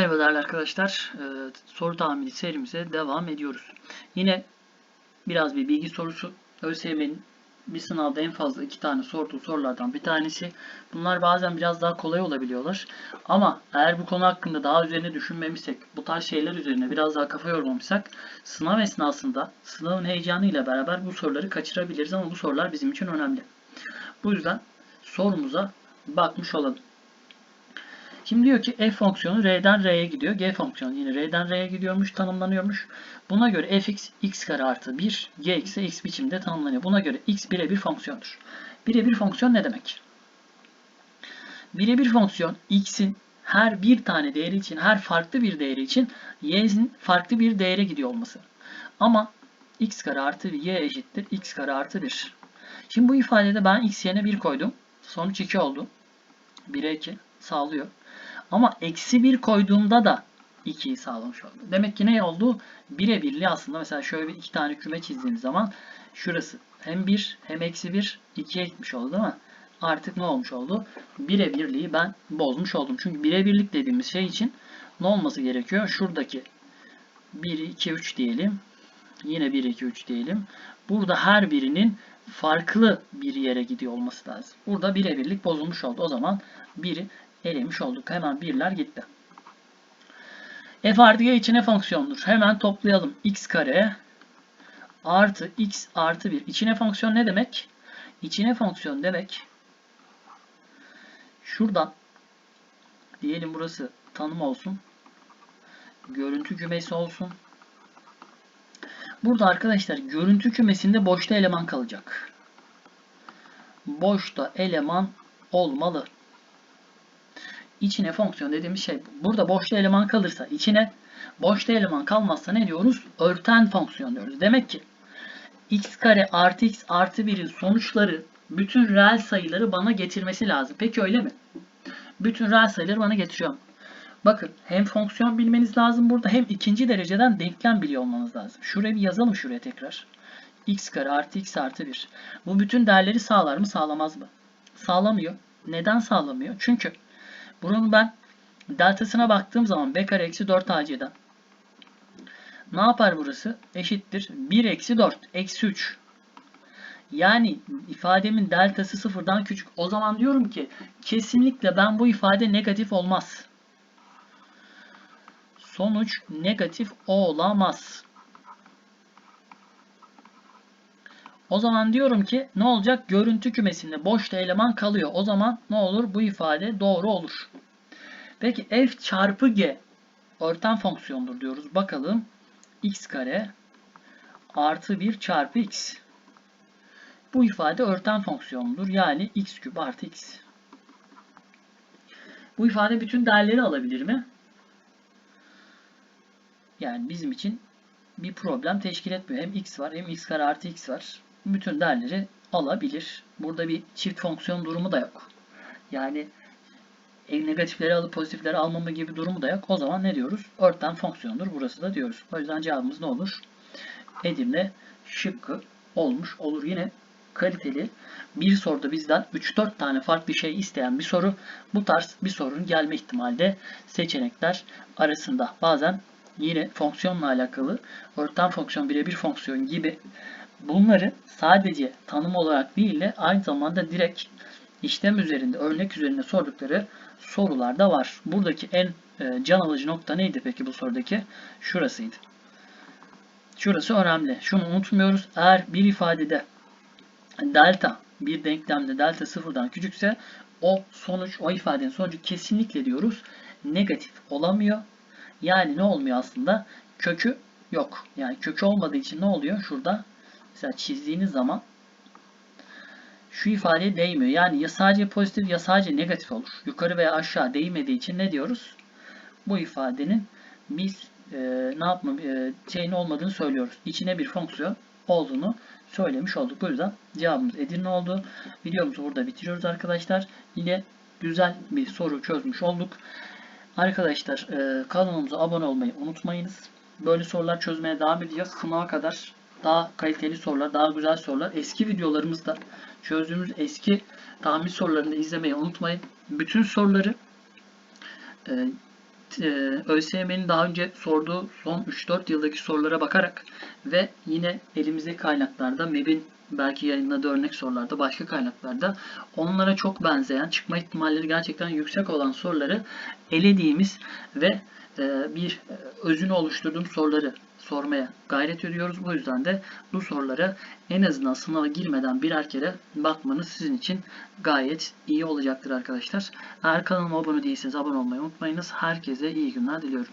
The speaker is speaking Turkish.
Merhaba değerli arkadaşlar. Ee, soru tahmini serimize devam ediyoruz. Yine biraz bir bilgi sorusu. ÖSYM'nin bir sınavda en fazla iki tane sorduğu sorulardan bir tanesi. Bunlar bazen biraz daha kolay olabiliyorlar. Ama eğer bu konu hakkında daha üzerine düşünmemişsek, bu tarz şeyler üzerine biraz daha kafa yormamışsak, sınav esnasında sınavın heyecanıyla beraber bu soruları kaçırabiliriz ama bu sorular bizim için önemli. Bu yüzden sorumuza bakmış olalım. Şimdi diyor ki f fonksiyonu r'den r'ye gidiyor. g fonksiyonu yine r'den r'ye gidiyormuş, tanımlanıyormuş. Buna göre fx x kare artı 1, gx ise x biçimde tanımlanıyor. Buna göre x birebir fonksiyondur. Birebir fonksiyon ne demek? Birebir fonksiyon x'in her bir tane değeri için, her farklı bir değeri için y'nin farklı bir değere gidiyor olması. Ama x kare artı 1 y eşittir x kare artı 1. Şimdi bu ifadede ben x yerine 1 koydum. Sonuç 2 oldu. 1'e 2 sağlıyor. Ama eksi 1 koyduğumda da 2'yi sağlamış oldu. Demek ki ne oldu? Bire birli aslında mesela şöyle iki tane küme çizdiğimiz zaman şurası hem 1 hem eksi 1 2'ye gitmiş oldu değil mi? Artık ne olmuş oldu? Bire birliği ben bozmuş oldum. Çünkü bire birlik dediğimiz şey için ne olması gerekiyor? Şuradaki 1, 2, 3 diyelim. Yine 1, 2, 3 diyelim. Burada her birinin farklı bir yere gidiyor olması lazım. Burada bire birlik bozulmuş oldu. O zaman 1'i elemiş olduk. Hemen birler gitti. f artı g içine fonksiyondur. Hemen toplayalım. x kare artı x artı 1. İçine fonksiyon ne demek? İçine fonksiyon demek şuradan diyelim burası tanım olsun. Görüntü kümesi olsun. Burada arkadaşlar görüntü kümesinde boşta eleman kalacak. Boşta eleman olmalı içine fonksiyon dediğimiz şey burada boşta eleman kalırsa içine boşta eleman kalmazsa ne diyoruz? Örten fonksiyon diyoruz. Demek ki x kare artı x artı 1'in sonuçları bütün reel sayıları bana getirmesi lazım. Peki öyle mi? Bütün reel sayıları bana getiriyor. Bakın hem fonksiyon bilmeniz lazım burada hem ikinci dereceden denklem biliyor olmanız lazım. Şuraya bir yazalım şuraya tekrar. x kare artı x artı 1. Bu bütün değerleri sağlar mı sağlamaz mı? Sağlamıyor. Neden sağlamıyor? Çünkü bunun ben deltasına baktığım zaman b kare eksi 4 ac'den ne yapar burası? Eşittir. 1 eksi 4 eksi 3. Yani ifademin deltası sıfırdan küçük. O zaman diyorum ki kesinlikle ben bu ifade negatif olmaz. Sonuç negatif olamaz. O zaman diyorum ki ne olacak? Görüntü kümesinde boşta eleman kalıyor. O zaman ne olur? Bu ifade doğru olur. Peki f çarpı g örten fonksiyondur diyoruz. Bakalım. x kare artı 1 çarpı x. Bu ifade örten fonksiyondur. Yani x küp artı x. Bu ifade bütün değerleri alabilir mi? Yani bizim için bir problem teşkil etmiyor. Hem x var hem x kare artı x var bütün değerleri alabilir. Burada bir çift fonksiyon durumu da yok. Yani negatifleri alıp pozitifleri almama gibi durumu da yok. O zaman ne diyoruz? Örten fonksiyondur. Burası da diyoruz. O yüzden cevabımız ne olur? Edirne şıkkı olmuş olur. Yine kaliteli bir soruda bizden 3-4 tane farklı şey isteyen bir soru. Bu tarz bir sorunun gelme ihtimali de seçenekler arasında. Bazen yine fonksiyonla alakalı örten fonksiyon birebir fonksiyon gibi Bunları sadece tanım olarak değil de aynı zamanda direkt işlem üzerinde, örnek üzerinde sordukları sorular da var. Buradaki en e, can alıcı nokta neydi peki bu sorudaki? Şurasıydı. Şurası önemli. Şunu unutmuyoruz. Eğer bir ifadede delta bir denklemde delta sıfırdan küçükse o sonuç, o ifadenin sonucu kesinlikle diyoruz negatif olamıyor. Yani ne olmuyor aslında? Kökü yok. Yani kökü olmadığı için ne oluyor? Şurada Mesela çizdiğiniz zaman şu ifadeye değmiyor. Yani ya sadece pozitif ya sadece negatif olur. Yukarı veya aşağı değmediği için ne diyoruz? Bu ifadenin biz e, ne yapma e, şeyin olmadığını söylüyoruz. İçine bir fonksiyon olduğunu söylemiş olduk. Bu yüzden cevabımız Edirne oldu. Videomuzu burada bitiriyoruz arkadaşlar. Yine güzel bir soru çözmüş olduk. Arkadaşlar e, kanalımıza abone olmayı unutmayınız. Böyle sorular çözmeye devam edeceğiz. Sınava kadar daha kaliteli sorular, daha güzel sorular. Eski videolarımızda çözdüğümüz eski tahmin sorularını izlemeyi unutmayın. Bütün soruları e, e, ÖSYM'nin daha önce sorduğu son 3-4 yıldaki sorulara bakarak ve yine elimizdeki kaynaklarda MEB'in belki yayınladığı örnek sorularda başka kaynaklarda onlara çok benzeyen çıkma ihtimalleri gerçekten yüksek olan soruları elediğimiz ve e, bir özünü oluşturduğum soruları sormaya gayret ediyoruz. Bu yüzden de bu sorulara en azından sınava girmeden birer kere bakmanız sizin için gayet iyi olacaktır arkadaşlar. Eğer kanalıma abone değilseniz abone olmayı unutmayınız. Herkese iyi günler diliyorum.